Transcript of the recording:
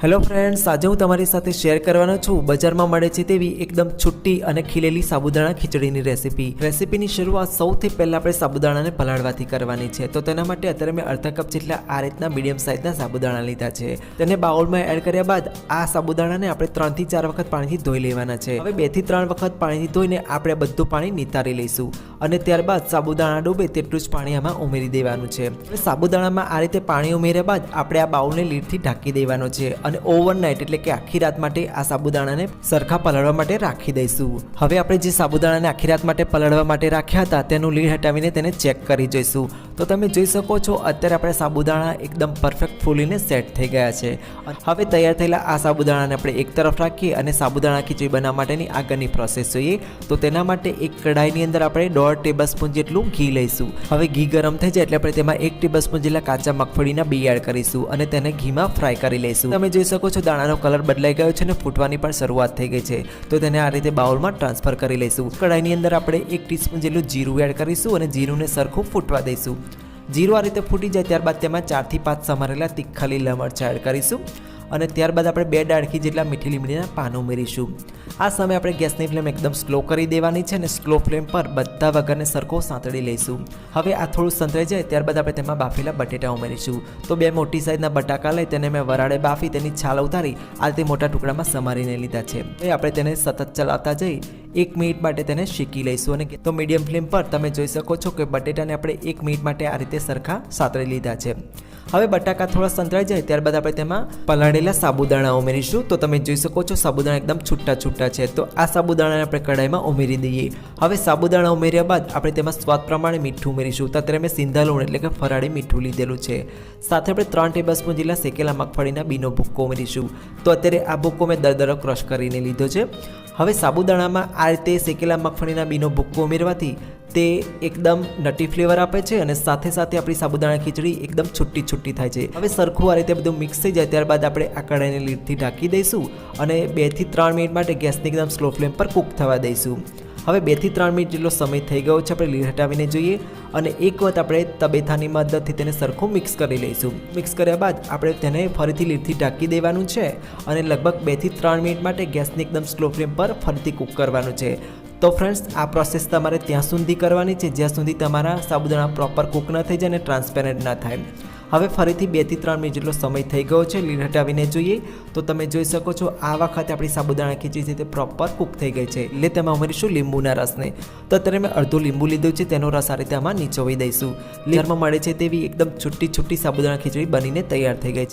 Hello friends આજે હું તમારી સાથે શેર કરવાનો છું બજારમાં મળે છે તેવી એકદમ છુટ્ટી અને ખીલેલી સાબુદાણા ખીચડીની રેસીપી રેસીપીની શરૂઆત સૌથી પહેલાં આપણે સાબુદાણાને પલાળવાથી કરવાની છે. તો તેના માટે અત્યારે મેં અડધા કપ જેટલા આ રીતના મીડિયમ સાઇઝના સાબુદાણા લીધા છે. તેને બાઉલમાં એડ કર્યા બાદ આ સાબુદાણાને આપણે ત્રણથી ચાર વખત પાણીથી ધોઈ લેવાના છે. હવે બેથી ત્રણ વખત પાણીથી ધોઈને આપણે બધું પાણી નિતારી લઈશું અને ત્યારબાદ સાબુદાણા ડૂબે તેટલું જ પાણી આમાં ઉમેરી દેવાનું છે. સાબુદાણામાં આ રીતે પાણી ઉમેર્યા બાદ આપણે આ બાઉલને લીડથી ઢાંકી દેવાનો છે. અને ઓવરનાઇટ એટલે કે આખી રાત માટે આ સાબુદાણાને સરખા પલાળવા માટે રાખી દઈશું. હવે આપણે જે સાબુદાણાને આખી રાત માટે પલાળવા માટે રાખ્યા હતા, તેનું લીડ હટાવીને તેને ચેક કરી જોઈશું. તો તમે જોઈ શકો છો, અત્યારે આપણે સાબુદાણા એકદમ પરફેક્ટ ફૂલીને સેટ થઈ ગયા છે. હવે તૈયાર થયેલા આ સાબુદાણાને આપણે એક તરફ રાખીએ અને સાબુદાણા ખીચડી બનાવવા માટેની આગળની પ્રોસેસ જોઈએ. તો તેના માટે એક કઢાઈની અંદર આપણે દોઢ ટેબલ સ્પૂન જેટલું ઘી લઈશું. હવે ઘી ગરમ થઈ જાય એટલે આપણે તેમાં એક ટેબલ સ્પૂન જેટલા કાચા મગફળીના બી એડ કરીશું અને તેને ઘીમાં ફ્રાય કરી લઈશું. તમે જોઈ શકો છો, દાણાનો કલર બદલાઈ ગયો છે અને ફૂટવાની પણ શરૂઆત થઈ ગઈ છે. તો તેને આ રીતે બાઉલમાં ટ્રાન્સફર કરી લઈશું. કઢાઈની અંદર આપણે એક ટીસ્પૂન જેટલું જીરું એડ કરીશું અને જીરુંને સરખું ફૂટવા દઈશું. જીરું આ રીતે ફૂટી જાય ત્યારબાદ તેમાં ચારથી પાંચ સમારેલા તીખા લીલા મરચાં એડ કરીશું અને ત્યારબાદ આપણે બે ડાળખી જેટલા મીઠી લીમડીના પાન ઉમેરીશું. આ સમયે આપણે ગેસની ફ્લેમ એકદમ સ્લો કરી દેવાની છે અને સ્લો ફ્લેમ પર બધા વગરને સરખો સાંતળી લઈશું. હવે આ થોડું સંતળાઈ જાય ત્યારબાદ આપણે તેમાં બાફેલા બટેટા ઉમેરીશું. તો બે મોટી સાઈઝના બટાકા લઈ તેને મેં વરાળે બાફી તેની છાલ ઉતારી આ રીતે મોટા ટુકડામાં સમારીને લીધા છે. હવે આપણે તેને સતત ચલાવતા જઈ એક મિનિટ માટે તેને શેકી લઈશું અને તો મીડિયમ ફ્લેમ પર તમે જોઈ શકો છો કે બટેટાને આપણે એક મિનિટ માટે આ રીતે સરખા સાતળી લીધા છે. હવે બટાકા થોડા સંતળાઈ જાય ત્યારબાદ આપણે તેમાં પલાળેલા સાબુદાણા ઉમેરીશું. તો તમે જોઈ શકો છો સાબુદાણા એકદમ છૂટા છૂટા છે. તો આ સાબુદાણાને આપણે કઢાઈમાં ઉમેરી દઈએ. હવે સાબુદાણા ઉમેર્યા બાદ આપણે તેમાં સ્વાદ પ્રમાણે મીઠું ઉમેરીશું. તો અત્યારે મેં સિંધા લોણ એટલે કે ફરાળી મીઠું લીધેલું છે. સાથે આપણે ત્રણ ટેબલ સ્પૂન જેટલા શેકેલા મગફળીના બીનો ભૂક્કો ઉમેરીશું. તો અત્યારે આ ભૂક્કો મેં દરદરો ક્રશ કરીને લીધો છે. હવે સાબુદાણામાં આ રીતે શેકેલા મગફળીના બીનો ભૂક્કો ઉમેરવાથી તે એકદમ નટી ફ્લેવર આપે છે અને સાથે સાથે આપણી સાબુદાણા ખીચડી એકદમ છુટ્ટી છુટ્ટી થાય છે. હવે સરખું આ રીતે બધું મિક્સ થઈ જાય ત્યારબાદ આપણે આ કઢાઈને લીડથી ઢાંકી દઈશું અને બેથી ત્રણ મિનિટ માટે ગેસની એકદમ સ્લો ફ્લેમ પર કૂક થવા દઈશું. હવે બેથી ત્રણ મિનિટ જેટલો સમય થઈ ગયો છે, આપણે લીલ હટાવીને જોઈએ અને એક વખત આપણે તબેથાની મદદથી તેને સરખું મિક્સ કરી લઈશું. મિક્સ કર્યા બાદ આપણે તેને ફરીથી લીરથી ઢાંકી દેવાનું છે અને લગભગ બેથી ત્રણ મિનિટ માટે ગેસની એકદમ સ્લો ફ્લેમ પર ફરીથી કૂક કરવાનું છે. તો ફ્રેન્ડ્સ આ પ્રોસેસ તમારે ત્યાં સુધી કરવાની છે, જ્યાં સુધી તમારા સાબુદાણા પ્રોપર કૂક ન થઈ જાય અને ટ્રાન્સપેરન્ટ ના થાય. હવે ફરીથી બેથી ત્રણ મિનિટ જેટલો સમય થઈ ગયો છે લીડ હટાવીને જોઈએ. તો તમે જોઈ શકો છો આ વખતે આપણી સાબુદાણા ખીચડી છે તે પ્રોપર કૂક થઈ ગઈ છે. એટલે તેમાં ઉમેરીશું લીંબુના રસને. તો અત્યારે મેં અડધું લીંબુ લીધું છે તેનો રસ આ રીતે આમાં નીચોવી દઈશું. લીરમાં મળે છે તેવી એકદમ છૂટી છૂટી સાબુદાણા ખીચડી બનીને તૈયાર થઈ ગઈ છે.